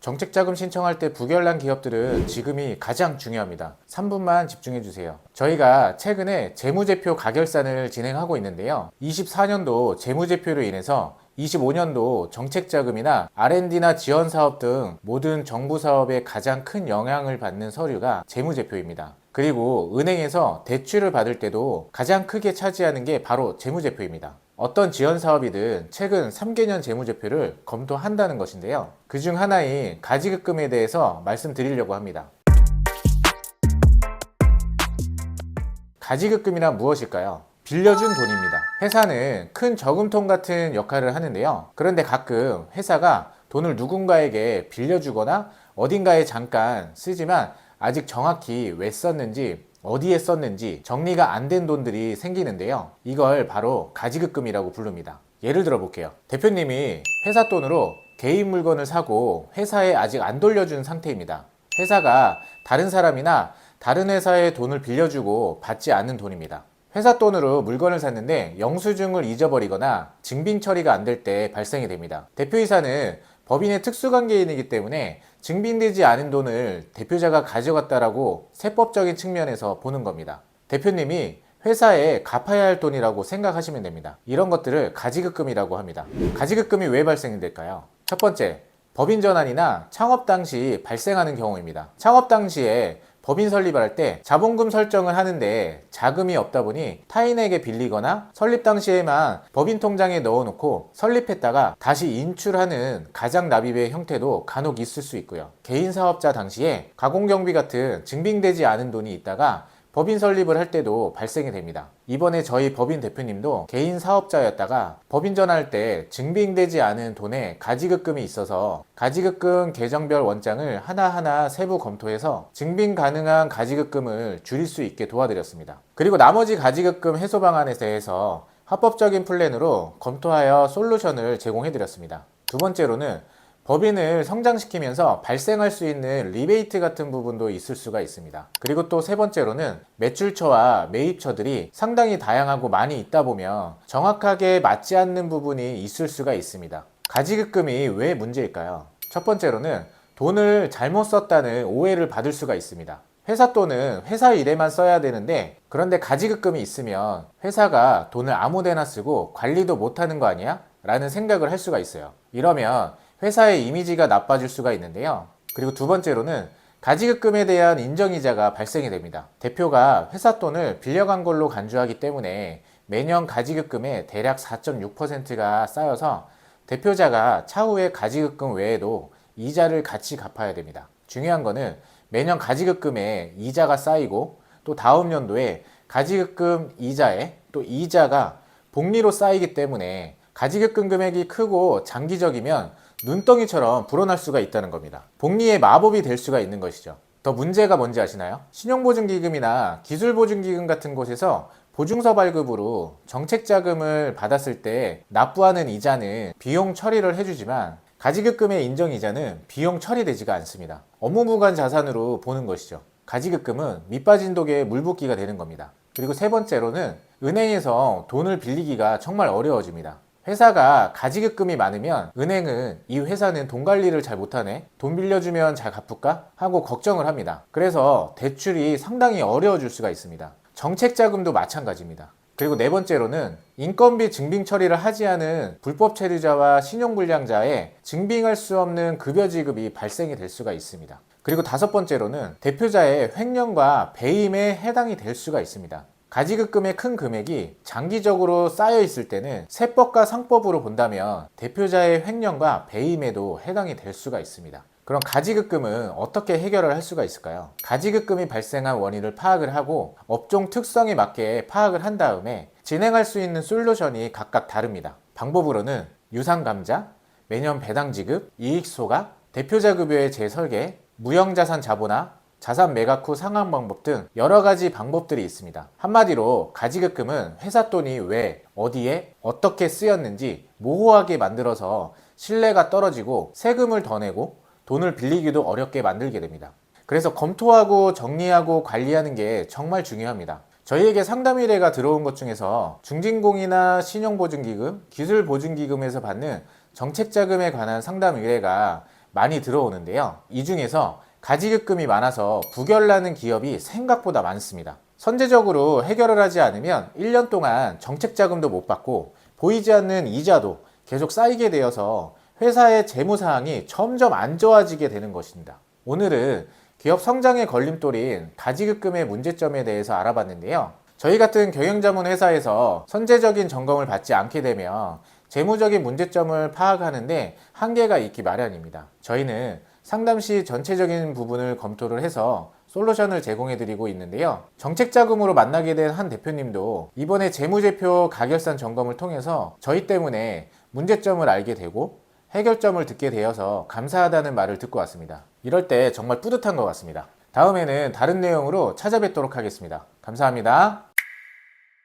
정책자금 신청할 때 부결난 기업들은 지금이 가장 중요합니다. 3분만 집중해 주세요. 저희가 최근에 재무제표 가결산을 진행하고 있는데요. 24년도 재무제표로 인해서 25년도 정책자금이나 R&D나 지원 사업 등 모든 정부 사업에 가장 큰 영향을 받는 서류가 재무제표입니다. 그리고 은행에서 대출을 받을 때도 가장 크게 차지하는 게 바로 재무제표입니다. 어떤 지원 사업이든 최근 3개년 재무제표를 검토한다는 것인데요. 그 중 하나인 가지급금에 대해서 말씀드리려고 합니다. 가지급금이란 무엇일까요? 빌려준 돈입니다. 회사는 큰 저금통 같은 역할을 하는데요. 그런데 가끔 회사가 돈을 누군가에게 빌려주거나 어딘가에 잠깐 쓰지만 아직 정확히 왜 썼는지 어디에 썼는지 정리가 안 된 돈들이 생기는데요. 이걸 바로 가지급금이라고 부릅니다. 예를 들어 볼게요. 대표님이 회사 돈으로 개인 물건을 사고 회사에 아직 안 돌려준 상태입니다. 회사가 다른 사람이나 다른 회사에 돈을 빌려주고 받지 않는 돈입니다. 회사 돈으로 물건을 샀는데 영수증을 잊어버리거나 증빙 처리가 안 될 때 발생이 됩니다. 대표이사는 법인의 특수관계인이기 때문에 증빙되지 않은 돈을 대표자가 가져갔다라고 세법적인 측면에서 보는 겁니다. 대표님이 회사에 갚아야 할 돈이라고 생각하시면 됩니다. 이런 것들을 가지급금이라고 합니다. 가지급금이 왜 발생될까요? 첫 번째, 법인 전환이나 창업 당시 발생하는 경우입니다. 창업 당시에 법인 설립을 할 때 자본금 설정을 하는데 자금이 없다 보니 타인에게 빌리거나 설립 당시에만 법인 통장에 넣어놓고 설립했다가 다시 인출하는 가장 납입의 형태도 간혹 있을 수 있고요. 개인 사업자 당시에 가공경비 같은 증빙되지 않은 돈이 있다가 법인 설립을 할 때도 발생이 됩니다. 이번에 저희 법인 대표님도 개인 사업자였다가 법인 전환할 때 증빙되지 않은 돈에 가지급금이 있어서 가지급금 계정별 원장을 하나하나 세부 검토해서 증빙 가능한 가지급금을 줄일 수 있게 도와드렸습니다. 그리고 나머지 가지급금 해소 방안에 대해서 합법적인 플랜으로 검토하여 솔루션을 제공해드렸습니다. 두 번째로는 법인을 성장시키면서 발생할 수 있는 리베이트 같은 부분도 있을 수가 있습니다. 그리고 또 세 번째로는 매출처와 매입처들이 상당히 다양하고 많이 있다 보면 정확하게 맞지 않는 부분이 있을 수가 있습니다. 가지급금이 왜 문제일까요? 첫 번째로는 돈을 잘못 썼다는 오해를 받을 수가 있습니다. 회사 돈은 회사 일에만 써야 되는데 그런데 가지급금이 있으면 회사가 돈을 아무데나 쓰고 관리도 못하는 거 아니야? 라는 생각을 할 수가 있어요. 이러면 회사의 이미지가 나빠질 수가 있는데요. 그리고 두 번째로는 가지급금에 대한 인정이자가 발생이 됩니다. 대표가 회사 돈을 빌려간 걸로 간주하기 때문에 매년 가지급금의 대략 4.6%가 쌓여서 대표자가 차후에 가지급금 외에도 이자를 같이 갚아야 됩니다. 중요한 거는 매년 가지급금에 이자가 쌓이고 또 다음 연도에 가지급금 이자에 또 이자가 복리로 쌓이기 때문에 가지급금 금액이 크고 장기적이면 눈덩이처럼 불어날 수가 있다는 겁니다. 복리의 마법이 될 수가 있는 것이죠. 더 문제가 뭔지 아시나요? 신용보증기금이나 기술보증기금 같은 곳에서 보증서 발급으로 정책자금을 받았을 때 납부하는 이자는 비용 처리를 해주지만 가지급금의 인정이자는 비용 처리되지가 않습니다. 업무부관 자산으로 보는 것이죠. 가지급금은 밑빠진 독에 물붓기가 되는 겁니다. 그리고 세 번째로는 은행에서 돈을 빌리기가 정말 어려워집니다. 회사가 가지급금이 많으면 은행은 이 회사는 돈 관리를 잘 못하네? 돈 빌려주면 잘 갚을까? 하고 걱정을 합니다. 그래서 대출이 상당히 어려워질 수가 있습니다. 정책 자금도 마찬가지입니다. 그리고 네 번째로는 인건비 증빙 처리를 하지 않은 불법 체류자와 신용불량자의 증빙할 수 없는 급여 지급이 발생이 될 수가 있습니다. 그리고 다섯 번째로는 대표자의 횡령과 배임에 해당이 될 수가 있습니다. 가지급금의 큰 금액이 장기적으로 쌓여 있을 때는 세법과 상법으로 본다면 대표자의 횡령과 배임에도 해당이 될 수가 있습니다. 그럼 가지급금은 어떻게 해결을 할 수가 있을까요? 가지급금이 발생한 원인을 파악을 하고 업종 특성에 맞게 파악을 한 다음에 진행할 수 있는 솔루션이 각각 다릅니다. 방법으로는 유상감자, 매년 배당 지급, 이익 소각, 대표자 급여의 재설계, 무형자산 자본화, 자산 매각 후 상환 방법 등 여러 가지 방법들이 있습니다. 한마디로 가지급금은 회사 돈이 왜, 어디에, 어떻게 쓰였는지 모호하게 만들어서 신뢰가 떨어지고 세금을 더 내고 돈을 빌리기도 어렵게 만들게 됩니다. 그래서 검토하고 정리하고 관리하는 게 정말 중요합니다. 저희에게 상담 의뢰가 들어온 것 중에서 중진공이나 신용보증기금, 기술보증기금에서 받는 정책자금에 관한 상담 의뢰가 많이 들어오는데요. 이 중에서 가지급금이 많아서 부결나는 기업이 생각보다 많습니다. 선제적으로 해결을 하지 않으면 1년 동안 정책 자금도 못 받고 보이지 않는 이자도 계속 쌓이게 되어서 회사의 재무 사항이 점점 안 좋아지게 되는 것입니다. 오늘은 기업 성장의 걸림돌인 가지급금의 문제점에 대해서 알아봤는데요. 저희 같은 경영자문 회사에서 선제적인 점검을 받지 않게 되면 재무적인 문제점을 파악하는데 한계가 있기 마련입니다. 저희는 상담 시 전체적인 부분을 검토를 해서 솔루션을 제공해 드리고 있는데요. 정책 자금으로 만나게 된 한 대표님도 이번에 재무제표 가결산 점검을 통해서 저희 때문에 문제점을 알게 되고 해결점을 듣게 되어서 감사하다는 말을 듣고 왔습니다. 이럴 때 정말 뿌듯한 것 같습니다. 다음에는 다른 내용으로 찾아뵙도록 하겠습니다. 감사합니다.